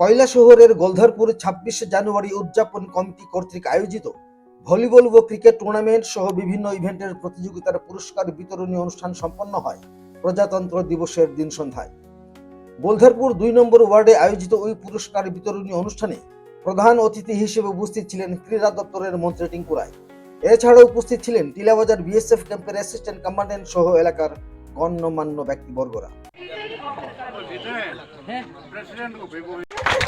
কয়লাশহরের গোলধারপুর ছাব্বিশে জানুয়ারি উদযাপন কমিটি কর্তৃক আয়োজিত ভলিবল ও ক্রিকেট টুর্নামেন্ট সহ বিভিন্ন ইভেন্টের প্রতিযোগিতার পুরস্কার বিতরণী অনুষ্ঠান সম্পন্ন হয় প্রজাতন্ত্র দিবসের দিন সন্ধ্যায়। গোলধারপুর দুই নম্বর ওয়ার্ডে আয়োজিত ওই পুরস্কার বিতরণী অনুষ্ঠানে প্রধান অতিথি হিসেবে উপস্থিত ছিলেন ক্রীড়া দপ্তরের মন্ত্রী টিঙ্কু এছাড়াও উপস্থিত ছিলেন টিলাবাজার বিএসএফ ক্যাম্পের অ্যাসিস্ট্যান্ট কমান্ড্যান্ট সহ এলাকার গণ্যমান্য ব্যক্তিবর্গরা।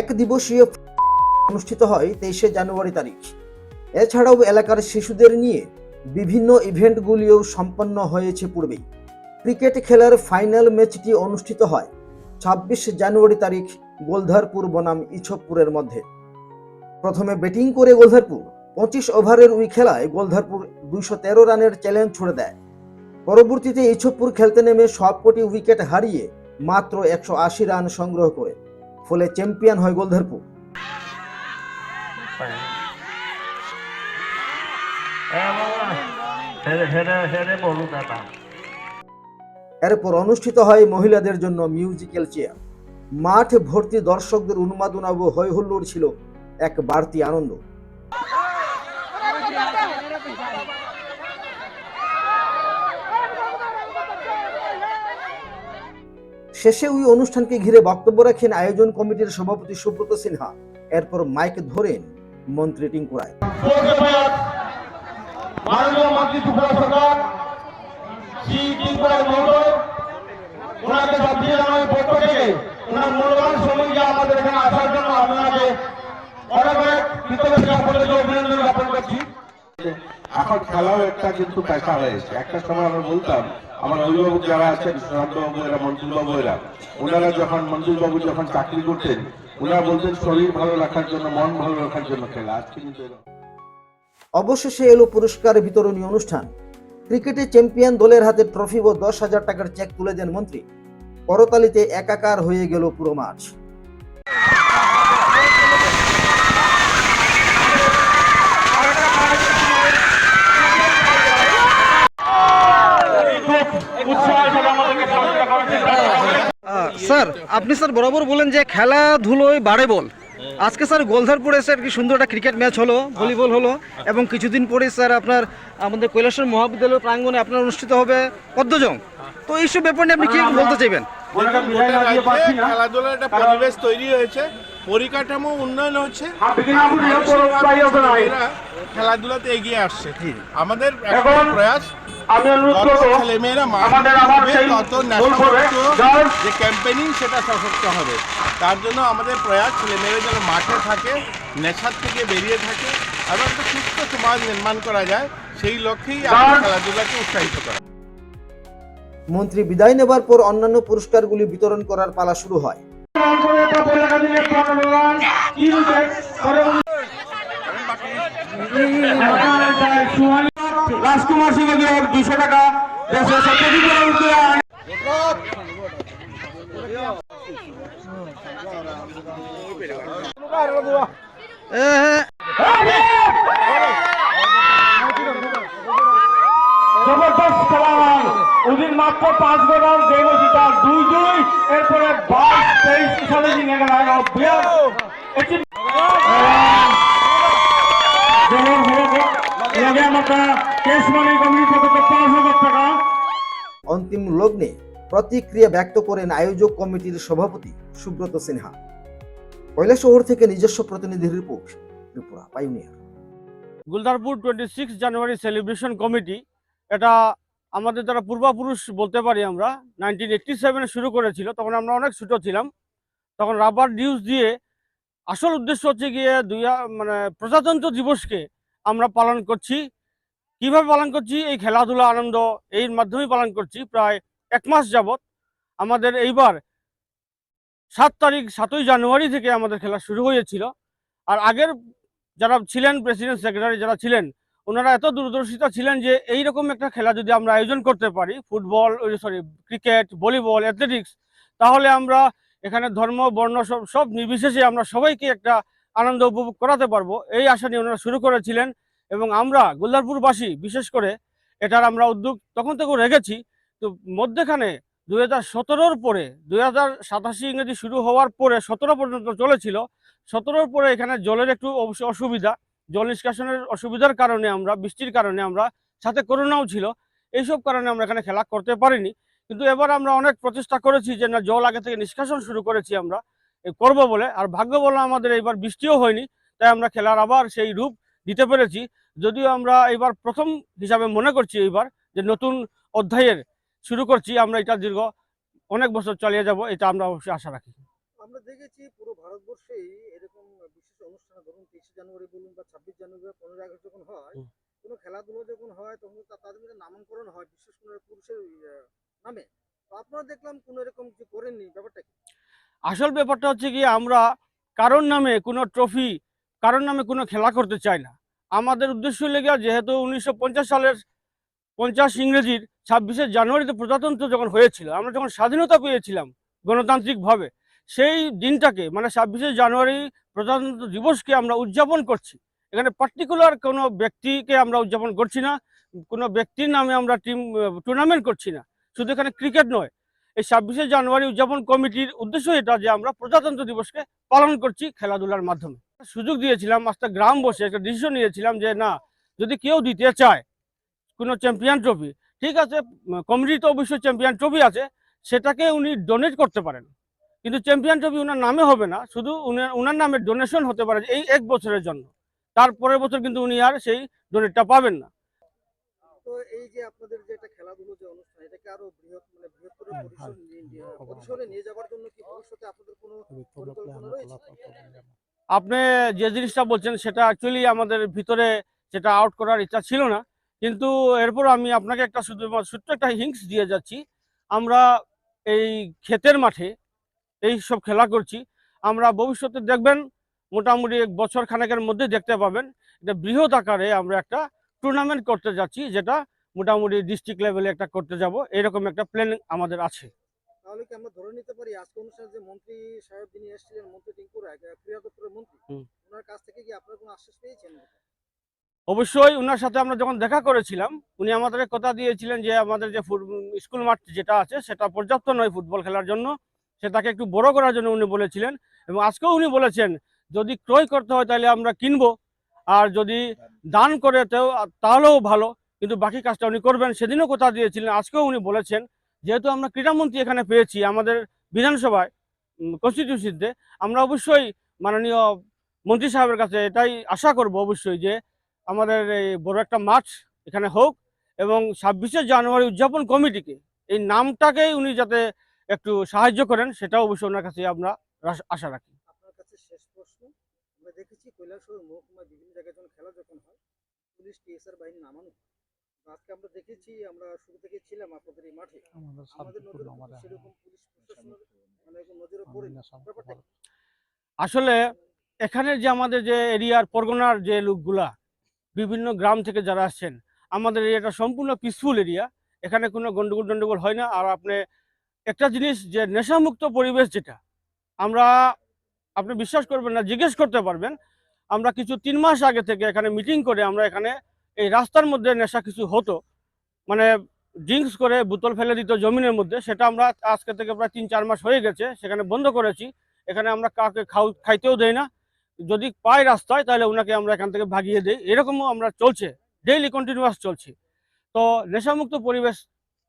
এক দিবসীয় অনুষ্ঠিত হয় তেইশে জানুয়ারি তারিখ। এছাড়াও এলাকার শিশুদের নিয়ে বিভিন্ন ইভেন্টগুলিও সম্পন্ন হয়েছে পূর্বেই। ক্রিকেট খেলার ফাইনাল ম্যাচটি অনুষ্ঠিত হয় ছাব্বিশ জানুয়ারি তারিখ গোলধারপুর বনাম ইছপপুরের মধ্যে। প্রথমে ব্যাটিং করে গোলধারপুর, পঁচিশ ওভারের উই খেলায় গোলধারপুর দুইশো তেরো রানের চ্যালেঞ্জ ছুড়ে দেয়। পরবর্তীতে ইছপপুর খেলতে নেমে সবকটি উইকেট হারিয়ে মাত্র একশো আশি রান সংগ্রহ করে। ফলে চ্যাম্পিয়ন হয় গোলধারপুর। এরপর অনুষ্ঠিত হয় মহিলাদের জন্য মিউজিক্যাল চেয়ার মাঠ ভর্তি দর্শকদের উন্মাদনা ও হৈহুল্লোড় ছিল এক বাড়তি আনন্দ। শেষে ওই অনুষ্ঠানকে ঘিরে বক্তব্য রাখেন আয়োজন কমিটির সভাপতি সুব্রত সিনহা। এরপর মাইক ধরেন মন্ত্রী টিঙ্কু রায়। এখন খেলাও একটা কিন্তু পেশা হয়েছে। একটা সময় আমরা বলতাম আমার অভিভাবক যারা আছেন সুশান্তবাবু এরা মঞ্জুরবাবু এরা ওনারা যখন মঞ্জুরবাবু যখন চাকরি করতেন, ওনারা বলতেন, শরীর ভালো রাখার জন্য, মন ভালো রাখার জন্য খেলা। আজকে কিন্তু অবশেষে এলো পুরস্কার বিতরণী অনুষ্ঠান। ক্রিকেটে চ্যাম্পিয়ন দলের হাতে ট্রফি ও দশ হাজার টাকার চেক তুলে দেন মন্ত্রী। করতালিতে একাকার হয়ে গেল পুরো মাঠ। স্যার, আপনি স্যার বরাবর বলেন যে খেলাধুলোয় বাড়ে বল। আজকে স্যার গোলধারপুরে স্যার কি সুন্দর একটা ক্রিকেট ম্যাচ হলো, ভলিবল হলো, এবং কিছুদিন পরে স্যার আপনার, আমাদের কৈলাসের মহাবিদ্যালয় প্রাঙ্গণে আপনার অনুষ্ঠিত হবে পদ্মজং। তো এইসব ব্যাপার নিয়ে আপনি কি বলতে চাইবেন? খেলাধুলার একটা পরিবেশ তৈরি হয়েছে। পরিকাঠামো উন্নয়ন হচ্ছে। এরা খেলাধুলাতে এগিয়ে আসছে। আমাদের এখন প্রয়াস। ছেলেমেয়েরা তত যে ক্যাম্পেনিং সেটা সশক্ত হবে। তার জন্য আমাদের প্রয়াস ছেলেমেয়েরা যেন মাঠে থাকে নেশার থেকে বেরিয়ে থাকে এবং একটা সুস্থ সমাজ নির্মাণ করা যায় সেই লক্ষ্যেই আমরা খেলাধুলাকে উৎসাহিত করা। মন্ত্রী বিদায় নেবার পর অন্যান্য পুরস্কারগুলি বিতরণ করার পালা শুরু হয়। রাজকুমার সিং দুশো টাকা জবরদস্ত খেলায় ওদিন মাত্র পাঁচ গোল দেবজিতা দুই দুই। এরপরে বাইশ তেইশ সালে জিনে গেল অন্তিম লগ্নে প্রতিক্রিয়া ব্যক্ত করেন আয়োজক কমিটির সভাপতি সুব্রত সিনহা। শহর থেকে নিজস্ব প্রতিনিধি report, Tripura pioneer Guldarpur twenty six January celebration committee এটা আমাদের যারা পূর্বপুরুষ বলতে পারি আমরা নাইনটিন এইটটি সেভেনে শুরু করেছিল, তখন আমরা অনেক ছোট ছিলাম। তখন রাবার নিউজ দিয়ে আসল উদ্দেশ্য হচ্ছে গিয়ে দুই মানে প্রজাতন্ত্র দিবসকে আমরা পালন করছি। কীভাবে পালন করছি? এই খেলাধুলা আনন্দ এর মাধ্যমেই পালন করছি। প্রায় এক মাস যাবত আমাদের এইবার সাত তারিখ সাতই জানুয়ারি থেকে আমাদের খেলা শুরু হয়েছিল। আর আগের যারা ছিলেন প্রেসিডেন্ট সেক্রেটারি যারা ছিলেন, ওনারা এত দূরদর্শিতা ছিলেন যে এই রকম একটা খেলা যদি আমরা আয়োজন করতে পারি, football sorry cricket volleyball athletics তাহলে আমরা এখানে ধর্ম, বর্ণ সব সব নির্বিশেষে আমরা সবাইকে একটা আনন্দ উপভোগ করাতে পারব। এই আশা নিয়ে ওনারা শুরু করেছিলেন এবং আমরা গোলদারপুরবাসী বিশেষ করে এটার আমরা উদ্যোগ তখন থেকেও রেখেছি। তো মধ্যেখানে দুই হাজার সতেরোর পরে, দুই হাজার সাতাশি ইংরেজি শুরু হওয়ার পরে সতেরো পর্যন্ত চলেছিল। সতেরোর পরে এখানে জলের একটু অবশ্য অসুবিধা। জল নিষ্কাশনের অসুবিধার কারণে আমরা, বৃষ্টির কারণে আমরা, সাথে করোনাও ছিল। এইসব কারণে আমরা এখানে খেলা করতে পারিনি। কিন্তু এবার আমরা অনেক প্রচেষ্টা করেছি যে না জল আগে থেকে নিষ্কাশন শুরু করেছি আমরা করব বলে। আর ভাগ্য বলে আমাদের এইবার বৃষ্টিও হয়নি তাই আমরা খেলার আবার সেই রূপ দিতে পেরেছি। যদিও আমরা এবার প্রথম হিসাবে মনে করছি এইবার যে নতুন অধ্যায়ের শুরু করছি আমরা এটা দীর্ঘ অনেক বছর চালিয়ে যাব এটা আমরা অবশ্যই আশা রাখি। আমরা দেখেছি পুরো ভারতবর্ষেই এরকম বিশেষ অনুষ্ঠান ধরুন তেইশে জানুয়ারি বলুন বা ছাব্বিশ জানুয়ারি বা পনেরোই আগস্ট যখন হয় কোনো খেলাধুলো যখন হয় তখন তাদের মধ্যে নামাঙ্করণ হয় বিশেষ করে পুরুষের আহ, দেখলাম কিছু করেননি, ব্যাপারটা আসল ব্যাপারটা হচ্ছে কি আমরা কারোর নামে কোনো ট্রফি কারোর নামে কোনো খেলা করতে চাই না। আমাদের উদ্দেশ্য লেগে যেহেতু উনিশশো পঞ্চাশ সালের পঞ্চাশ ইংরেজির ছাব্বিশে জানুয়ারিতে প্রজাতন্ত্র যখন হয়েছিল, আমরা যখন স্বাধীনতা পেয়েছিলাম গণতান্ত্রিকভাবে, সেই দিনটাকে মানে ছাব্বিশে জানুয়ারি প্রজাতন্ত্র দিবসকে আমরা উদযাপন করছি। এখানে পার্টিকুলার কোনো ব্যক্তিকে আমরা উদযাপন করছি না, কোনো ব্যক্তির নামে আমরা টিম টুর্নামেন্ট করছি না। শুধু এখানে ক্রিকেট নয়, এই ছাব্বিশে জানুয়ারি উদযাপন কমিটির উদ্দেশ্য এটা যে আমরা প্রজাতন্ত্র দিবসকে পালন করছি খেলাধুলার মাধ্যমে। সুযোগ দিয়েছিলাম আজকে গ্রাম বসে একটা ডিসিশন নিয়েছিলাম যে না, যদি কেউ দিতে চায় কোনো চ্যাম্পিয়ন ট্রফি ঠিক আছে কমিটি তো অবশ্যই চ্যাম্পিয়ন ট্রফি আছে, সেটাকে উনি ডোনেট করতে পারেন। কিন্তু চ্যাম্পিয়ন ট্রফি ওনার নামে হবে না, শুধু ওনার নামে ডোনেশন হতে পারে এই এক বছরের জন্য। তার পরের বছর কিন্তু উনি আর সেই ডোনেটটা পাবেন না। এই যে আপনাদের যে একটা খেলাধুলো যে অনুষ্ঠান এটাকে আরও বৃহৎ মানে বৃহত্তর পরিসর নিয়ে- নিয়ে- পরিসরে নিয়ে যাওয়ার জন্য কি ভবিষ্যতে আপনাদের কোনো পরিকল্পনা রয়েছে? আপনি যে জিনিসটা বলছেন সেটা অ্যাকচুয়ালি আমাদের ভিতরে সেটা আউট করার ইচ্ছা ছিল না। কিন্তু এরপর আমি আপনাকে একটা শুধু ছোট্ট একটা হিংস দিয়ে যাচ্ছি। আমরা এই ক্ষেতের মাঠে এই সব খেলা করছি। আমরা ভবিষ্যতে দেখবেন মোটামুটি এক বছর খানেকের মধ্যে দেখতে পাবেন। এটা বৃহৎ আকারে আমরা একটা টুর্নামেন্ট করতে যাচ্ছি যেটা মোটামুটি ডিস্ট্রিক্ট লেভেলে একটা করতে যাব। এরকম একটা প্ল্যান আমাদের আছে। তাহলে কি আমরা ধরে নিতে পারি আজকে অনুষ্ঠানে যে মন্ত্রী সাহেব যিনি এসেছিলেন মন্ত্রী টিঙ্কু রায় ক্রীড়া দপ্তরের মন্ত্রী ওনার কাছ থেকে কি আপনারা কোনো আশ্বাস পেয়েছেন? অবশ্যই ওনার সাথে আমরা যখন দেখা করেছিলাম উনি আমাদের কথা দিয়েছিলেন যে আমাদের যে স্কুল মাঠ যেটা আছে সেটা পর্যাপ্ত নয় ফুটবল খেলার জন্য। সেটাকে একটু বড় করার জন্য উনি বলেছিলেন এবং আজকেও উনি বলেছেন যদি ক্রয় করতে হয় তাহলে আমরা কিনবো। আর যদি দান করে তাহলেও ভালো। কিন্তু বাকি কাজটা উনি করবেন, সেদিনও কথা দিয়েছিলেন, আজকেও উনি বলেছেন, যেহেতু আমরা ক্রীড়ামন্ত্রী এখানে পেয়েছি, আমাদের বিধানসভায় কনস্টিটিউশনতে আমরা অবশ্যই মাননীয় মন্ত্রী সাহেবের কাছে এটাই আশা করব অবশ্যই যে আমাদের এই বড় একটা মাঠ এখানে হোক এবং ছাব্বিশে জানুয়ারি উদযাপন কমিটিকে, এই নামটাকেই উনি যাতে একটু সাহায্য করেন, সেটাও অবশ্যই ওনার কাছে আমরা আশা রাখি। দেখেছি কৈলাসহর মহকুমায় বিভিন্ন জায়গায় যখন খেলা যখন হয়, পুলিশ টিএসআর বাহিনী নামানো আজকে আমরা দেখেছি আমরা শুরু থেকে ছিলাম আপনাদের এই মাঠে। আমাদের নজরে সেরকম পুলিশ প্রশাসনের মানে নজরে ব্যাপারটা আসলে এখানে যে আমাদের যে এরিয়ার পরগনার যে লোকগুলা বিভিন্ন গ্রাম থেকে যারা আসছেন আমাদের এরিয়াটা সম্পূর্ণ পিসফুল এরিয়া এখানে কোনো গন্ডগোল টন্ডগোল হয় না। আর আপনি একটা জিনিস যে নেশামুক্ত পরিবেশ যেটা আমরা আপনি বিশ্বাস করবেন না জিজ্ঞেস করতে পারবেন। আমরা কিছু তিন মাস আগে থেকে এখানে মিটিং করে আমরা এখানে এই রাস্তার মধ্যে নেশা কিছু হতো মানে ড্রিঙ্কস করে বোতল ফেলে দিত জমিনের মধ্যে, সেটা আমরা আজকে থেকে প্রায় তিন চার মাস হয়ে গেছে, সেখানে বন্ধ করেছি, এখানে আমরা কাউকে খাও, খাইতেও দেই না। যদি পাই রাস্তায়, তাহলে ওনাকে আমরা এখান থেকে ভাগিয়ে দিই। এরকমও আমরা চলছে ডেইলি কন্টিনিউয়াস চলছে। তো নেশামুক্ত পরিবেশ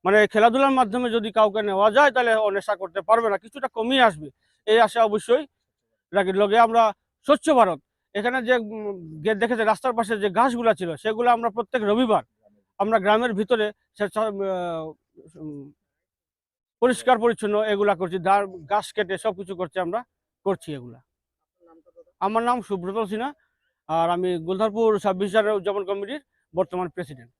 মানে খেলাধুলার মাধ্যমে যদি কাউকে নেওয়া যায়, তাহলে ও নেশা করতে পারবে না, কিছুটা কমিয়ে আসবে। এই আশা অবশ্যই লগে আমরা স্বচ্ছ ভারত। এখানে যে দেখেছে রাস্তার পাশে যে ঘাসগুলো ছিল, সেগুলো আমরা প্রত্যেক রবিবার আমরা গ্রামের ভিতরে পরিষ্কার, পরিচ্ছন্ন এগুলা করছি। ধার, ঘাস কেটে সব কিছু করছি আমরা, করছি এগুলা। আমার নাম সুব্রত সিনহা, আর আমি গুলধারপুর সাব বিচার উদযাপন কমিটির বর্তমান প্রেসিডেন্ট।